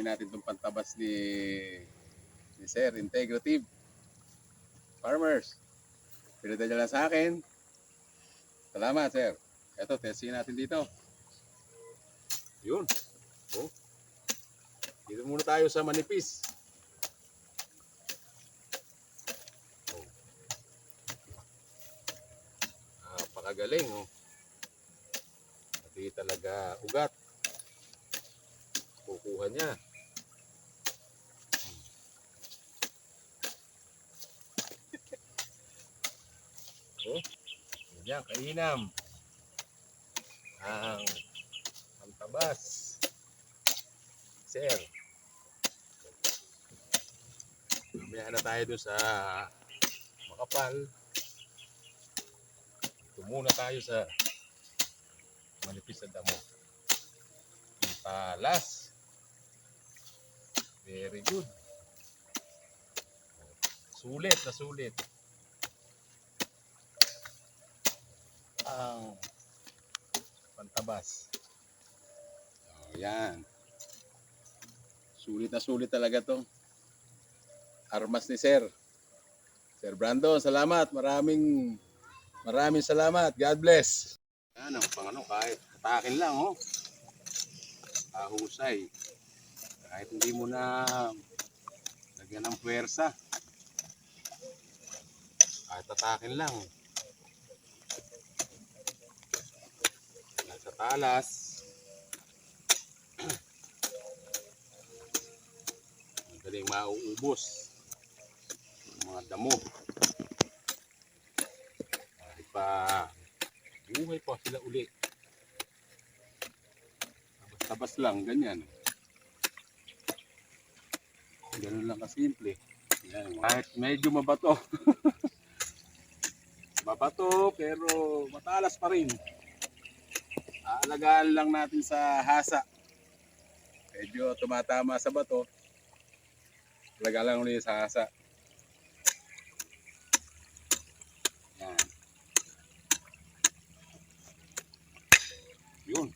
Hingin natin itong pantabas ni, ni Sir, Integrative. Farmers, pinadala sa akin. Salamat, Sir. Ito, testingin natin dito. Yun. Oh. Dito muna tayo sa manipis. Oh. Napakagaling, oh. Pati talaga ugat. Kukuha niya. Oh, yan, kainam. Ang pantabas. Sir. Mamaya na tayo doon sa makapal. Ito muna tayo sa manipis na damo. Talas. Very good. Sulit na sulit. Ang pantabas. Oh, yan. Sulit na sulit talaga to. Armas ni Sir. Sir Brandon, salamat. Maraming maraming salamat. God bless. Yan ang pangano kahit atakin lang oh. Ahusay. Kahit hindi mo na lagyan ng puwersa. Kahit atakin lang. Nasa talas. Madaling mauubos. Mga damo. Kahit pa buhay pa sila uli. Tabas lang, ganyan. Ganun lang kasimple. Yan, kahit medyo mabato. mabato pero matalas pa rin. Aalagaan lang natin sa hasa. Medyo tumatama sa bato. Alaga lang ulit sa hasa. Yan. Yun.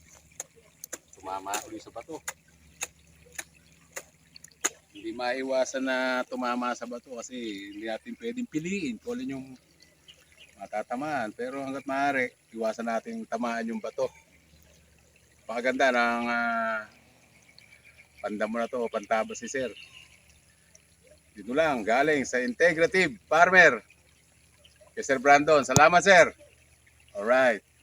Tumama ulit sa bato. Hindi maiwasan na tumama sa bato kasi hindi natin pwedeng piliin kung alin yung matatamaan. Pero hanggat maaari, iwasan natin tamaan yung bato. Pakaganda ng uh, pandamo na to, pantabas si Sir. Dito lang, galing sa Integrative Farmer. Kay Sir Brandon. Salamat, Sir. Alright.